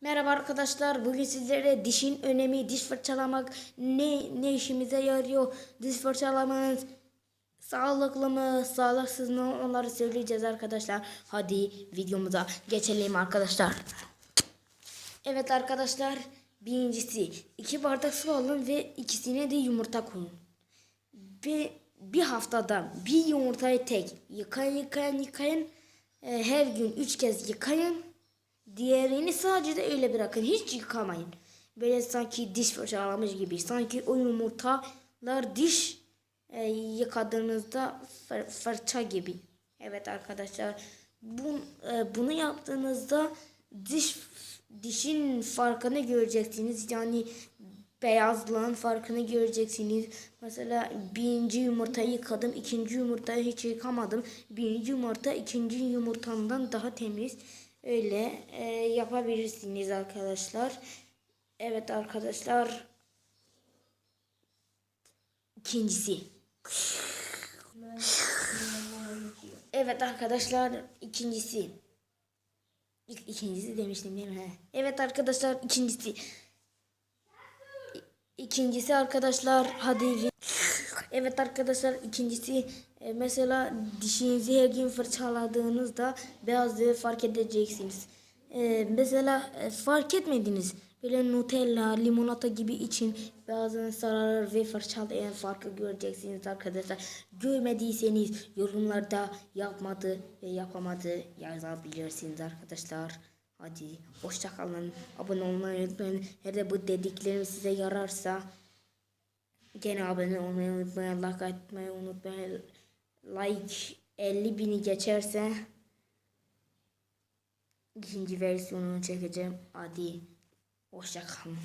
Merhaba arkadaşlar. Bugün sizlere dişin önemi, diş fırçalamak ne ne işimize yarıyor? Diş fırçalamanız sağlıklı mı, sağlıksız mı onları söyleyeceğiz arkadaşlar. Hadi videomuza geçelim arkadaşlar. Evet arkadaşlar. Birincisi iki bardak su alın ve ikisine de yumurta koyun. Bir, bir haftada bir yumurtayı tek yıkayın yıkayın yıkayın. Ee, her gün üç kez yıkayın. Diğerini sadece de öyle bırakın. Hiç yıkamayın. Böyle sanki diş fırçalamış gibi. Sanki o yumurtalar diş e, yıkadığınızda fır- fırça gibi. Evet arkadaşlar. Bu, e, bunu yaptığınızda diş dişin farkını göreceksiniz. Yani beyazlığın farkını göreceksiniz. Mesela birinci yumurtayı yıkadım, ikinci yumurtayı hiç yıkamadım. Birinci yumurta ikinci yumurtamdan daha temiz. Öyle e, yapabilirsiniz arkadaşlar. Evet arkadaşlar. İkincisi. Evet arkadaşlar ikincisi. İlk ikincisi demiştim değil mi? Evet arkadaşlar ikincisi. İkincisi arkadaşlar hadi Evet arkadaşlar ikincisi e, mesela dişinizi her gün fırçaladığınızda beyazlığı fark edeceksiniz. E, mesela e, fark etmediniz. Böyle Nutella, limonata gibi için beyazını sararır ve fırçalayan farkı göreceksiniz arkadaşlar. Görmediyseniz yorumlarda yapmadı ve yapamadı yazabilirsiniz arkadaşlar. Hadi hoşça kalın. Abone olmayı unutmayın. De bu dediklerim size yararsa Gene abone olmayı unutmayın, like atmayı unutmayın. Like 50 bini geçerse ikinci versiyonunu çekeceğim. Hadi hoşça kalın.